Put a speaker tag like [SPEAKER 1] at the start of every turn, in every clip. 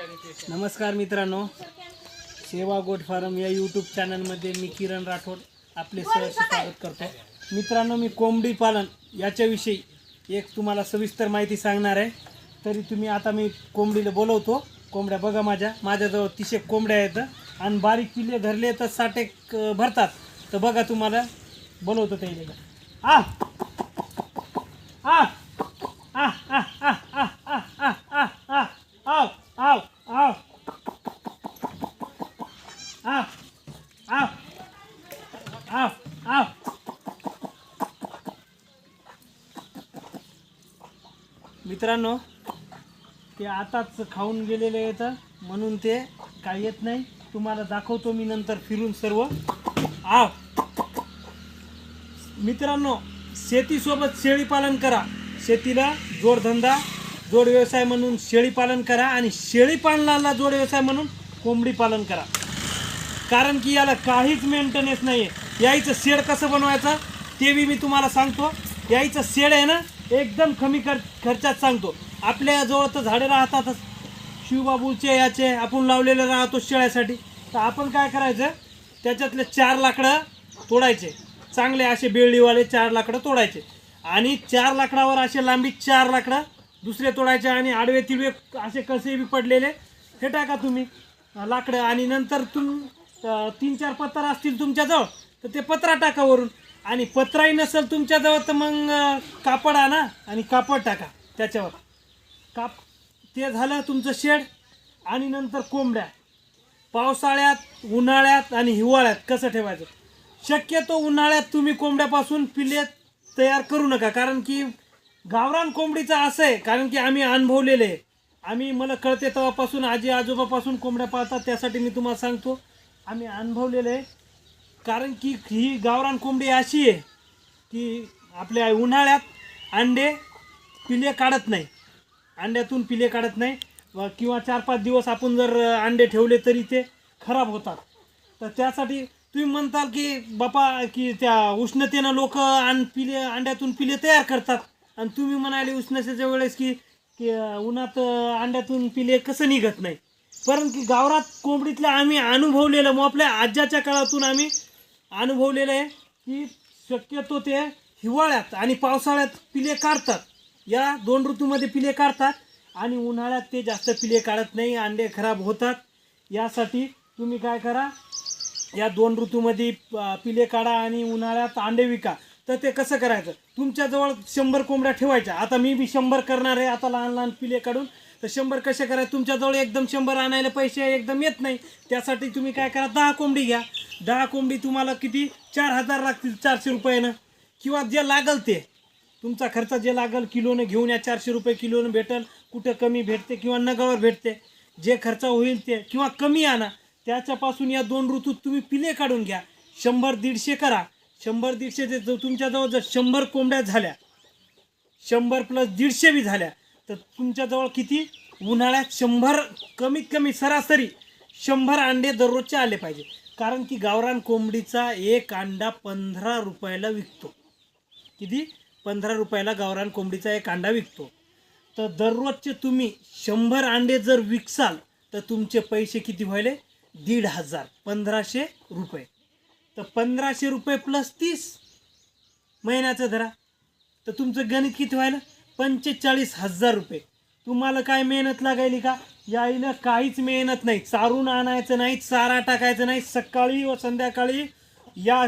[SPEAKER 1] नमस्कार मित्रांनो सेवा गोट फार्म या यूट्यूब चॅनलमध्ये मी किरण राठोड आपले सहर्ष स्वागत करतो. मित्रांनो मी कोंबडी पालन याच्याविषयी एक तुम्हाला सविस्तर माहिती सांगणार आहे. तरी तुम्ही आता मी कोंबडीला बोलवतो. कोंबड्या बघा माझ्या. माझ्याजवळ एक कोंबड्या आहेत आणि बारीक किल्ले धरले तर साठ भरतात. तर बघा तुम्हाला बोलवतो त्याला आ! आ! मित्रांनो ते आताच खाऊन गेलेले आहेत म्हणून ते काय येत नाही. तुम्हाला दाखवतो मी नंतर फिरून सर्व. आ मित्रांनो शेतीसोबत शेळीपालन करा. शेतीला जोडधंदा जोड व्यवसाय म्हणून शेळीपालन करा आणि शेळीपालनाला जोड व्यवसाय म्हणून कोंबडी पालन करा. कारण की याला काहीच मेंटेनन्स नाही आहे याईचं शेड कसं बनवायचं ते बी मी तुम्हाला सांगतो. याईचं शेड आहे ना एकदम कमी खर खर्चात सांगतो. आपल्याजवळ तर झाडं राहतातच. शिवबाबूचे याचे आपण लावलेले राहतो शेळ्यासाठी. तर आपण काय करायचं? त्याच्यातले चार लाकडं तोडायचे. चांगले असे बेळीवाले चार लाकडं तोडायचे. आणि चार लाकडावर असे लांबी चार लाकडं दुसरे तोडायचे आणि आडवे तिडवे असे कसे बी पडलेले हे टाका तुम्ही. लाकडं आणि नंतर तुम तीन चार पत्रा असतील तुमच्याजवळ तर ते पत्रा टाका वरून. आणि पत्राही नसेल तुमच्याजवळ तर मग अं, कापड आणा आणि कापड टाका त्याच्यावर. काप ते झालं तुमचं शेड आणि नंतर कोंबड्या. पावसाळ्यात उन्हाळ्यात आणि हिवाळ्यात कसं ठेवायचं? शक्यतो उन्हाळ्यात तुम्ही कोंबड्यापासून पिल्ले तयार करू नका कारण की गावरान कोंबडीचं असं आहे कारण की आम्ही अनुभवलेले आहे. आम्ही मला कळते तेव्हापासून आजी आजोबापासून कोंबड्या पाळतात त्यासाठी मी तुम्हाला सांगतो. आम्ही अनुभवलेले आहे. कारण की ही गावरान कोंबडी अशी आहे की आपल्या उन्हाळ्यात अंडे पिले काढत नाही. अंड्यातून पिले काढत नाही. व किंवा चार पाच दिवस आपण जर अंडे ठेवले तरी ते खराब होतात. तर त्यासाठी तुम्ही म्हणताल की बापा की त्या उष्णतेनं लोक अन पिले अंड्यातून पिले तयार करतात. आणि तुम्ही म्हणाले उष्णतेच्या वेळेस की की उन्हात अंड्यातून पिले कसं निघत नाही. परंतु गावरात कोंबडीतल्या आम्ही अनुभवलेलं मग आपल्या आज्याच्या काळातून आम्ही अनुभवलेलं आहे की शक्यतो ते हिवाळ्यात आणि पावसाळ्यात पिले काढतात. या दोन ऋतूमध्ये पिले काढतात आणि उन्हाळ्यात ते जास्त पिले काढत नाही अंडे खराब होतात. यासाठी तुम्ही काय करा या दोन ऋतूमध्ये पिले काढा आणि उन्हाळ्यात अंडे विका. तर ते कसं करायचं? तुमच्याजवळ शंभर कोंबड्या ठेवायच्या. आता मी बी शंभर करणार आहे आता लहान लहान पिले काढून. तर शंभर कसे करा? तुमच्याजवळ एकदम शंभर आणायला पैसे एकदम येत नाही. त्यासाठी तुम्ही काय करा? दहा कोंबडी घ्या. दहा कोंबडी तुम्हाला किती? चार हजार लागतील चारशे रुपयानं. किंवा जे लागल ते. तुमचा खर्च जे लागल किलोनं घेऊन या चारशे रुपये किलोनं भेटल. कुठं कमी भेटते किंवा नगावर भेटते. जे खर्च होईल ते. किंवा कमी आणा. त्याच्यापासून या दोन ऋतूत तुम्ही पिले काढून घ्या. शंभर दीडशे करा. शंभर दीडशे ते तुमच्याजवळ जर शंभर कोंबड्या झाल्या. शंभर प्लस दीडशे बी झाल्या. तर तुमच्याजवळ किती? उन्हाळ्यात शंभर कमीत कमी सरासरी शंभर अंडे दररोजचे आले पाहिजे. कारण की गावरान कोंबडीचा एक अंडा पंधरा रुपयाला विकतो. किती? पंधरा रुपयाला गावरान कोंबडीचा एक अंडा विकतो. तर दररोजचे तुम्ही शंभर अंडे जर विकसाल तर तुमचे पैसे किती व्हायले? दीड हजार पंधराशे रुपये. तर पंधराशे रुपये प्लस तीस महिन्याचं धरा. तर तुमचं गणित किती व्हायला? पंचेचाळीस हजार रुपये. तुम्हाला काय मेहनत लागायली का? यायला काहीच मेहनत नाही. चारून आणायचं नाही चारा टाकायचं नाही. सकाळी व संध्याकाळी या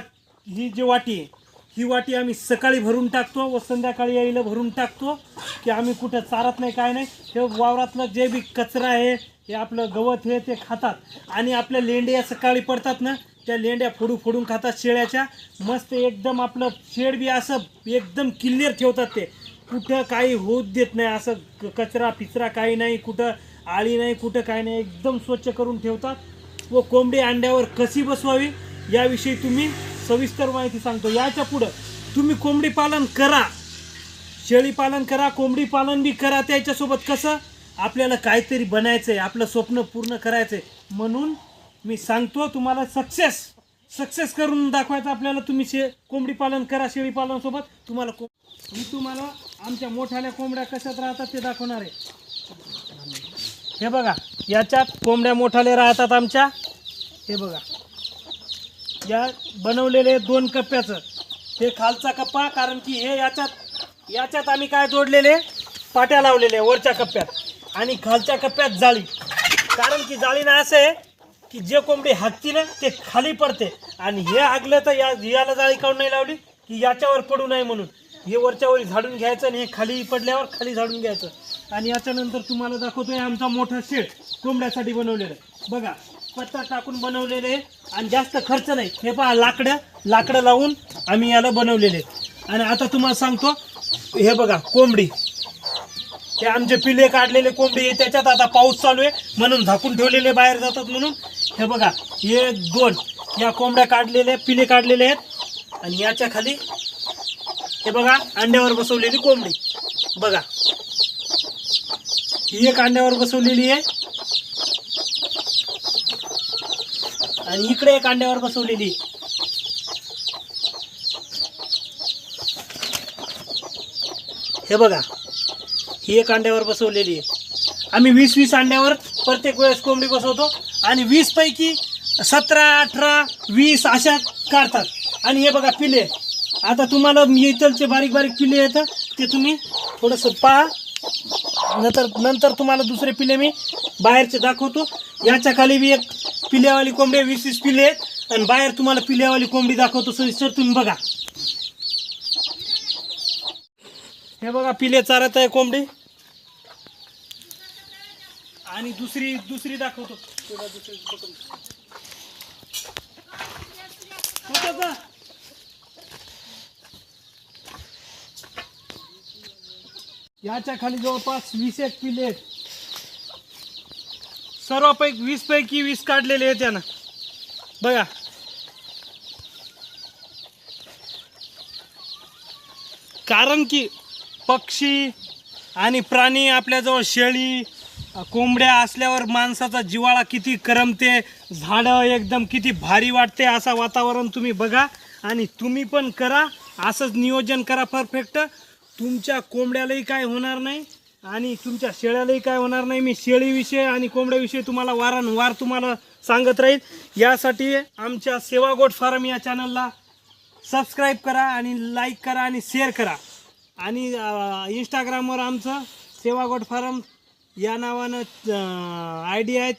[SPEAKER 1] ही जी वाटी आहे ही वाटी आम्ही सकाळी भरून टाकतो व संध्याकाळी यायला भरून टाकतो की आम्ही कुठं चारत नाही काय नाही. हे वावरातलं जे बी कचरा आहे हे आपलं गवत हे ते खातात. आणि आपल्या लेंड्या सकाळी पडतात ना त्या लेंड्या फोडू फोडून खातात शेळ्याच्या. मस्त एकदम आपलं शेड बी असं एकदम क्लिअर ठेवतात ते. कुठं काही होत देत नाही असं क- कचरा पिचरा काही नाही कुठं आळी नाही कुठं काही नाही एकदम स्वच्छ करून ठेवतात. व कोंबडी अंड्यावर कशी बसवावी याविषयी तुम्ही सविस्तर माहिती सांगतो. याच्या पुढं तुम्ही कोंबडी पालन करा. शेळी पालन करा कोंबडी पालन बी करा त्याच्यासोबत कसं? आपल्याला काहीतरी बनायचं आहे आपलं स्वप्न पूर्ण करायचं आहे म्हणून मी सांगतो तुम्हाला सक्सेस सक्सेस करून दाखवायचं आपल्याला तुम्ही शे कोंबडी पालन करा शेळी पालनासोबत तुम्हाला को मी तुम्हाला आमच्या मोठ्याल्या कोंबड्या कशात राहतात ते दाखवणार आहे. हे बघा याच्यात कोंबड्या मोठ्याले राहतात आमच्या. हे बघा. या बनवलेले दोन कप्प्याचं. हे खालचा कप्पा कारण की हे याच्यात याच्यात आम्ही काय जोडलेले? पाट्या लावलेले वरच्या कप्प्यात. आणि खालच्या कप्प्यात जाळी. कारण की जाळीनं असं आहे की जे कोंबडी हाकती ना ते खाली पडते. आणि हे आगलं तर या याला जाळी काढून नाही लावली की याच्यावर पडू नये म्हणून. हे वरच्यावर झाडून घ्यायचं आणि हे खाली पडल्यावर खाली झाडून घ्यायचं. आणि याच्यानंतर तुम्हाला दाखवतोय आमचा मोठा शेड कोंबड्यासाठी बनवलेलं बघा पत्ता टाकून बनवलेले आणि जास्त खर्च नाही. हे पहा लाकडं लाकडं लावून आम्ही याला बनवलेले आणि आता तुम्हाला सांगतो हे बघा कोंबडी. हे आमचे पिले काढलेले कोंबडी आहे. त्याच्यात आता पाऊस चालू आहे. म्हणून झाकून ठेवलेले बाहेर जातात म्हणून. हे बघा हे दोन या कोंबड्या काढलेल्या पिले काढलेले आहेत. आणि याच्या खाली हे बघा अंड्यावर बसवलेली कोंबडी. बघा. ही एक अंड्यावर बसवलेली आहे. आणि इकडे एक अंड्यावर बसवलेली. आहे. हे बघा ही एक अंड्यावर बसवलेली आहे. आम्ही वीस वीस अंड्यावर प्रत्येक वेळेस कोंबडी बसवतो. आणि वीस पैकी सतरा अठरा वीस अशा काढतात. आणि हे बघा पिले आता तुम्हाला मी इथलचे बारीक बारीक पिले येतं ते तुम्ही थोडंसं पहा. नंतर नंतर तुम्हाला दुसरे पिले मी बाहेरचे दाखवतो. याच्या खाली बी एक पिल्यावाली कोंबडी वीस वीस पिले आहेत आणि बाहेर तुम्हाला पिल्यावाली कोंबडी दाखवतो सविस्तर तुम्ही बघा. हे बघा पिले चारत आहे कोंबडी. आणि दुसरी दुसरी दाखवतो. तुला दुसरी याच्या खाली जवळपास वीस एक पिले आहेत. सर्व पैकी वीस पैकी वीस काढलेले आहेत यानं. बघा. कारण की पक्षी आणि प्राणी आपल्याजवळ शेळी कोंबड्या असल्यावर माणसाचा जिवाळा किती करमते झाडं एकदम किती भारी वाटते असं वातावरण तुम्ही बघा आणि तुम्ही पण करा असंच नियोजन करा परफेक्ट तुमच्या कोंबड्यालाही काय होणार नाही आणि तुमच्या शेळ्यालाही काय होणार नाही. मी शेळीविषयी आणि कोंबड्याविषयी तुम्हाला वारंवार तुम्हाला सांगत राहील. यासाठी आमच्या सेवागोट फार्म या चॅनलला सबस्क्राईब करा आणि लाईक करा आणि शेअर करा. आणि इंस्टाग्रामवर आमचं सेवागोट फार्म या नावानं आय डी आहे.